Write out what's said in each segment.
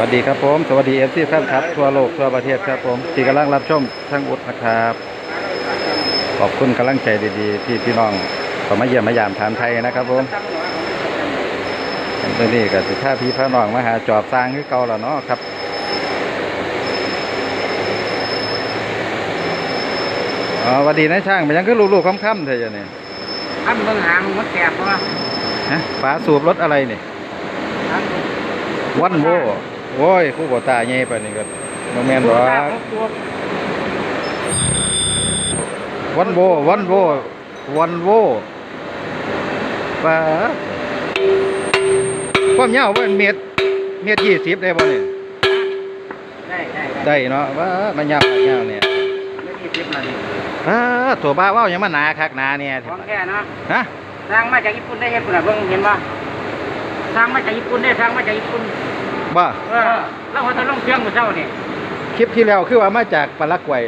วัสดีครับผม สวัสดีเอฟซีแฟนครับ ทั่วโลกทั่วประเทศครับผมที่กำลังรับชมทั้งอุดนะครับ ขอบคุณกำลังใจดีๆ ที่พี่น้องเขอมาเยี่ยมมายามถามไทยนะครับผมตอนนี้ก็สิท่าพี่พระน้องมาหาจอบสร้างคือเก่าแล้วเนาะครับอ๋อสวัสดีนายช่างเป็นยังคือลูกๆค่ำๆเธอจะเนี่ยอันเบิ่งหางมันแตกเพราะว่าฮะฝาสูบรถอะไรเนี่ยอันวันโว โอ้ยคู่บ่ตาใหญ่ปานนี้ก็บ่แม่นหรอกตัววันโววันโววันโวปาความยาวว่าเมตรเมตรยี่สิบได้บ่เนี่ยได้ได้ได้ได้เนาะว่ามันยาวมันยาวเนี่ยไม่กี่สิบนาทีอ่าตัวบ้าเว้ายังมาหนาคักหนาเนี่ยของแค่เนาะฮะสร้างมาจากญี่ปุ่นได้เห็นปุ่นอะเบิ่งเห็นป่ะสร้างมาจากญี่ปุ่นได้สร้างมาจากญี่ปุ่น บ่เออแล้วเขาจะลงเครื่องมือเช้านี่คลิปที่แล้วคือว่ามาจากปารากวัย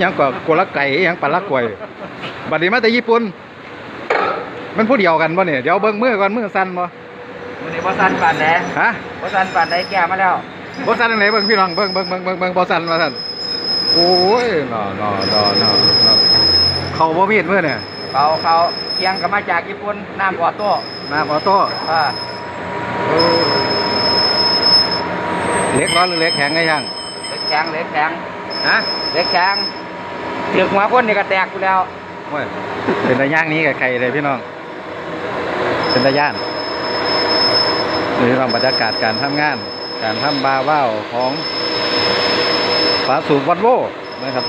หยังก็โกละไก่หยังปารากวัยบัดนี้มาแต่ญี่ปุ่น มันผู้เดียวกันบ่เนี่ยเดี๋ยวเบิ่งมือก่อนมือสั่นบ่วันนี้บอสันปานแหนฮะบอสันปานได้แก่มาแล้วบอสันไหนเบิ่งพี่น้องเบิ่งเบิ่งเบิ่งเบิ่งเบิ่งบอสันมาท่านโอ้ยนอนอนอนอนเขาบ่มีดเมื่อเนี่ยเขาเขาเคียงก็มาจากญี่ปุ่นน้ำออโต้น้ำออโต้อ่าโอ้ เล็กร้อนหรือเล็กแข็งไงยังเล็กแข็งเล็กแข็งฮะเล็กแข็งถือหัวคนนี่ก็แตกกูแล้วโอ้ยเป็นตะย่างนี้กับใครเลยพี่น้อง เป็นตะย่านนี่เราบรรยากาศการทำงาน การทำบาร์ว้าวของฝาสูบวันโวนะครับ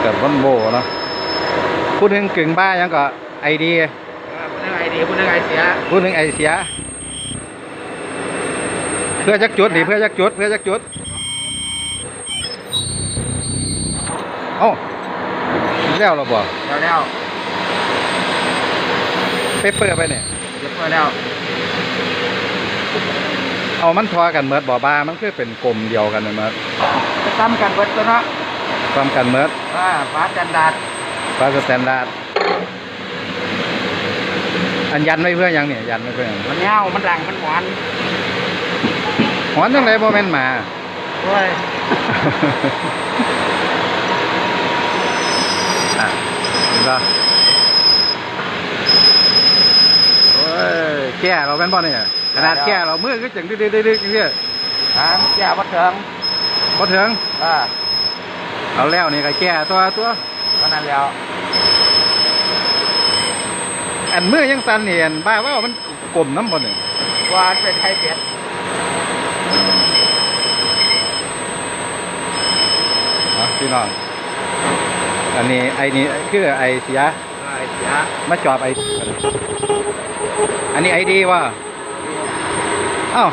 เกิดวันโวเนาะพูดถึงกึ่งบ้ายังก็ไอเดียผู้นึงไอดีผู้นึงไอเสียพูดถึงไอเสีย เพื่อจักจุดดิเพื่อจักจุดเพื่อจักจุดเอ้าแล้วเราบอกแล้วแล้วไปเปิดไปเนี่ยเรียบร้อยแล้วเอามันทอกันเมิดบ่อบามันคือเป็นกลมเดียวกันเลยเมิดจะซ้ำกันเบิดตัวเนาะความกันเมิดว่าฟ้าจันดาดฟาสแตนดาร์ดอันยันไว้เพื่อหยังเนี่ยยันไว้เพื่อหยังมันเงามันดังมันหวาน หอนจังไรบ่แม่นหมาโอ้ยอะเห็นปะโอ้ยแก่เราเป็นบ่เนี่ยขนาดแก่เรามือก็จังดึกๆๆๆเนี่ยทางแก่วัดเถิงพอถึงอ่าเอาแล้วนี่ก็แก่ตัวตัวก็นั้นแล้วอันมือยังสั่นนี่อันบ้าว่ามันกลมน้ำบ่เนี่ยหวานเป็นไทยเป็ด อ๋อ พี่น้อง อันนี้ไอ้นี่คือไอเสียไอเสียมาจอบไออันนี้ไอดีว่าอ้าว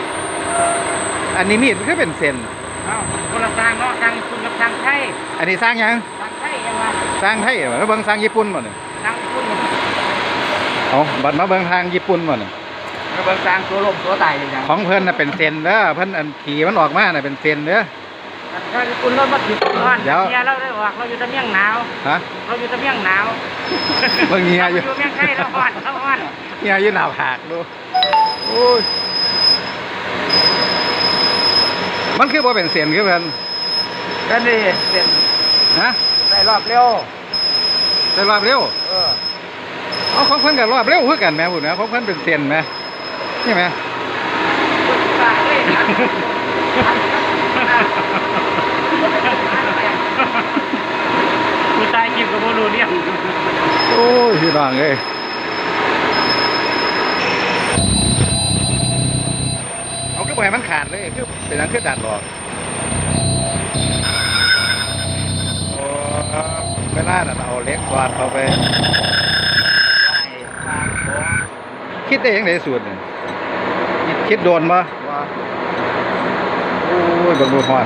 อันนี้มีดมันก็เป็นเซนเอ้าคนละทางเนาะทางคุณกับทางไทย อันนี้สร้างหยังทางไทยยังไงสร้างไทยเหรอเบิ่งสร้างญี่ปุ่นบ่เนี่ยทางคุณเอาบัดมาเบิ่งทางญี่ปุ่นบ่เนี่ยแล้วเบิ่งทางตัวลมตัวตายอย่างของเพิ่นน่ะเป็นเซนเด้อเพิ่นอันขี่มันออกมาน่ะเป็นเซนเด้อ ทางคุณรถมาถึงก่อนเดี๋ยวเนี่ยเราได้ออกเราอยู่ตะเมียงหนาวฮะเราอยู่ตะเมียงหนาวเบิ่งเฮียอยู่เราเมียงไทยเราฮ้อนเราฮ้อนเฮียอยู่หน้าผากดูโอ้ยมันคือบ่เป็นเซนคือเพิ่นก็นี่เส้นฮะได้รอบเร็วแต่รอบเร็วเออเอาของเพิ่นก็รอบเร็วคือกันแหม่พุ่นนะของเพิ่นเป็นเซนแหมนี่แหมตายเลย กูตายกินกับโมรูเนี่ยโอ้ยพี่น้องเอ้ยเอาคือบ่ให้มันขาดเลยคือเป็นอันคือดัดหรอกโอ้เวลาน่ะเอาเหล็กกวาดเข้าไปคิดได้ยังไงสูตรเนี่ยคิดคิดโดนปะ โอ้ยเบังดูหอน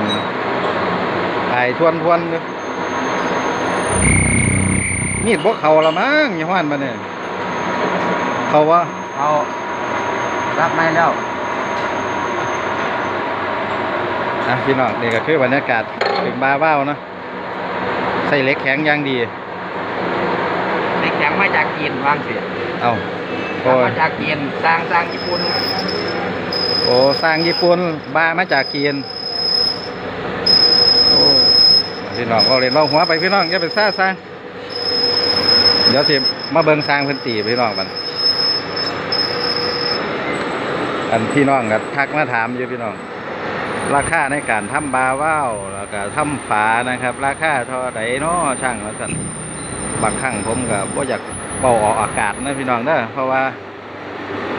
ไอ้ทวนทวนเลยมีดบกเขาละมั้งยี่ห้อนมาเนี่ยเขาวะเอารับไม่แล้วอะพี่น้องนี่ก็คือบรรยากาศถึงบาร์บ้าวเนาะใส่เหล็กแข็งอย่างดีเด็กแข็งมาจากจีนวางเสียเอาโอ้ยมาจากจีนสร้างสร้างญี่ปุ่น โอ้สร้างญี่ปุ่นบามาจากจียนโอ้พี่น้องก็เลยลองหัวไปพี่น้องอย่าไปซ่าสร้างเดี๋ยวสิมาเบิ่งสร้างพิ่นตีพี่น้องมันอันพี่น้องก็ทักมาถามอยู่พี่น้อง ราคาในการทำบาว่าวแล้วก็ทำฝานะครับ ราคาเท่าไหร่นาะช่างว่าสั่นบางครั้งผมก็บ่อยากเป่าออกอากาศนะพี่น้องเด้อเพราะว่า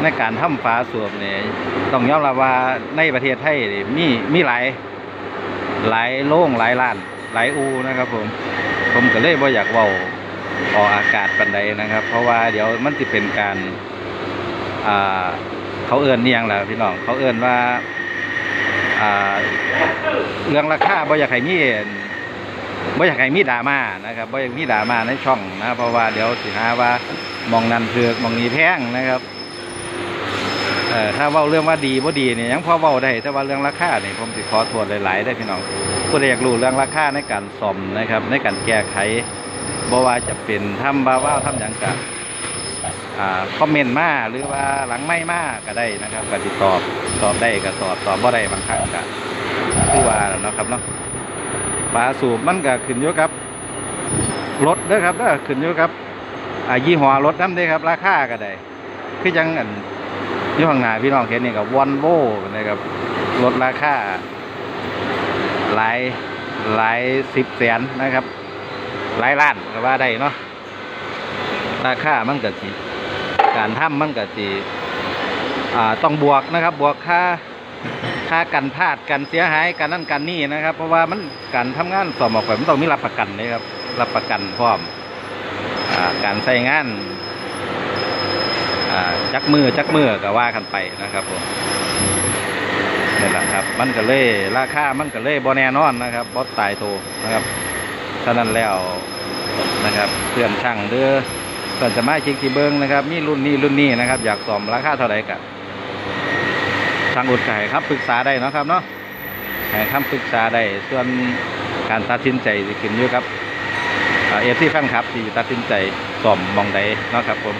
ในการทำฝาสูบเนี่ยต้องยอมรับว่าในประเทศไทยมีมีมีหลายหลายโรงหลายร้านหลายอูนะครับ ผม ผมก็เลยบ่อยากเว้าออกอากาศปันใดนะครับ เพราะว่าเดี๋ยวมันจะเป็นการอ่าเขาเอื้อนเนียงแหละพี่น้องเขาเอื้อนว่าอ่าเรื่องราคาบ่อยากให้มีบ่อยากให้มีดราม่านะครับบ่อยากมีดราม่าในช่องนะเพราะว่าเดี๋ยวสิหาว่ามองนั้นเถือกมองนี้แพงนะครับ ออถ้าเว้าเรื่องว่าดีบ่าดีเนี่ยยังพอเว้าได้แต่ว่าเรื่องราคาเนี่ยผมสิขอโทษหลาย ๆ ได้พี่น้องผู้ใดอยากรู้เรื่องราคาในการซ่อมนะครับ ในการแก้ไขบ่ว่าจะเป็นทำบาว่าวทำหยังกะอ่าคอมเมนต์มาหรือว่าหลังไม่มาก็ได้นะครับก็ติดตอบตอบได้ก็ตอบตอบบ่ได้บางครั้งก็คือว่าเนาะครับเนาะปลาสูบมันก็ขึ้นอยู่กับรถด้อครับเด้อขึ้นอยู่กับยี่ห้อรถนำเด้อครับ ราคาก็ได้คือจังอัน ยู่ข้างหนาพี่น้องเห็นนี่ก็วอนโวนะครับรถราคาหลายหลายสิบแสนนะครับ หลายล้านก็ว่าได้เนาะราคามันก็สิการทำมันก็สิอ่าต้องบวกนะครับ บวกค่าค่ากันพลาดกันเสียหายกันนั่นกันนี่นะครับ เพราะว่ามันการทำงานสอบออกไปมันต้องมีรับประกันนะครับรับประกันพร้อมอ่าการใช้งาน จักมือจักมือก็ว่ากันไปนะครับผมนี่แหละครับ มันก็เลยราคามันก็เลยบ่แน่นอนนะครับบ่ตายโตนะครับฉะนั้นแล้วนะครับเพื่อนช่างหรือเพื่อนสมาชิกที่เบิ้งนะครับมีรุ่นนี้รุ่นนี้นะครับ อยากสอมราคาเท่าไหร่กับทางอุดไก่ครับปรึกษาได้นะครับเนาะให้คำปรึกษาได้ส่วนการตัดสินใจสิขึ้นอยู่ครับเอฟซีแฟนครับที่ตัดสินใจสอมมองใดนะครับผม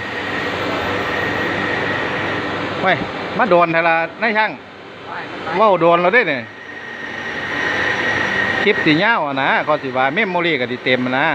ว้ยมาโดนเทละนายช่างเว้าโดนเราได้เนี่ยคลิปสีเงาวอะนะก็สิว่าเมมโมรี่ก็สิเต็มอะนะ